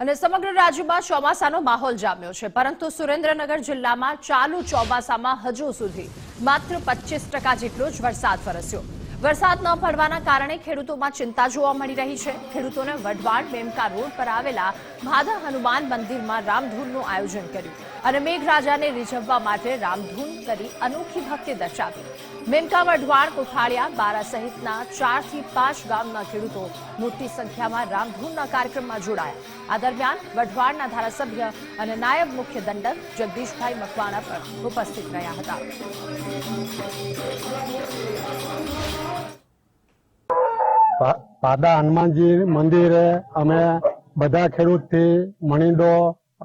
અને સમગ્ર રાજ્યમાં ચોમાસાનો માહોલ જામ્યો છે, પરંતુ સુરેન્દ્રનગર જિલ્લામાં ચાલુ ચોમાસામાં હજુ સુધી માત્ર પચીસ ટકા જેટલો જ વરસાદ વરસ્યો. વરસાદ ન પડવાના કારણે ખેડૂતોમાં ચિંતા જોવા મળી રહી છે. ખેડૂતોને વઢવાણ મેમકા રોડ પર આવેલા ભાદર હનુમાન મંદિરમાં રામધૂનનું આયોજન કર્યું અને મેઘરાજાને રીઝવવા માટે રામધૂન કરી અનોખી ભક્તિ દર્શાવી. મેમકા વઢવાણ કોઠાળિયા, બારા સહિતના ચારથી પાંચ ગામના ખેડૂતો મોટી સંખ્યામાં રામધૂનના કાર્યક્રમમાં જોડાયા. આ દરમિયાન વઢવાણના ધારાસભ્ય અને નાયબ મુખ્ય દંડક જગદીશભાઈ મકવાણા પણ ઉપસ્થિત રહ્યા હતા. પાદા હનુમાનજી મંદિરે અમે બધા ખેડૂતથી મણીડો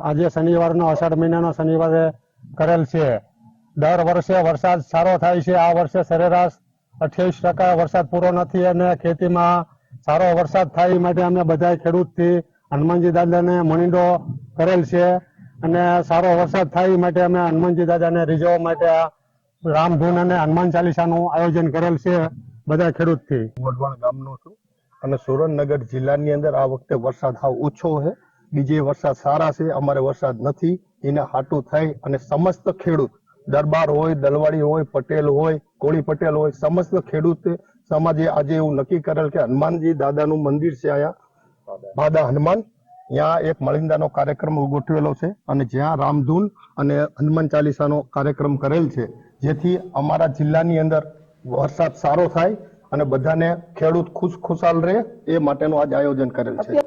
આજે શનિવારનો, અષાઢ મહિનાનો શનિવારે કરેલ છે. દર વર્ષે વરસાદ સારો થાય છે. આ વર્ષે સરેરાશ અઠ્યાવીસ ટકા વરસાદ પૂરો નથી અને ખેતીમાં સારો વરસાદ થાય માટે અમે બધા ખેડૂતથી હનુમાનજી દાદાને મણીડો કરેલ છે અને સારો વરસાદ થાય માટે અમે હનુમાનજી દાદાને રીઝવવા માટે રામધૂન અને હનુમાન ચાલીસાનું આયોજન કરેલ છે બધા ખેડૂતથી. વઢવાણ ગામનો છું અને સુરેન્દ્રનગર જિલ્લાની અંદર આ વખતે વરસાદ હાવ ઓછો છે. બીજે વરસાદ સારા છે, અમારે વરસાદ નથી. એને હાટું થાય અને સમસ્ત ખેડૂત દરબાર હોય દલવાડી હોય પટેલ હોય કોળી પટેલ હોય સમસ્ત ખેડૂત સમાજે આજે એવું નક્કી કરેલ કે હનુમાનજી દાદાનું મંદિર છે અહીંયા. ભાદા હનુમાન ત્યાં એક મળિંદાનો કાર્યક્રમ ગોઠવેલો છે અને જ્યાં રામધૂન અને હનુમાન ચાલીસાનો કાર્યક્રમ કરેલ છે જેથી અમારા જિલ્લાની અંદર વરસાદ સારો થાય અને બધાને ખેડૂત ખુશ ખુશાલ રહે એ માટેનું આજ આયોજન કરેલ છે.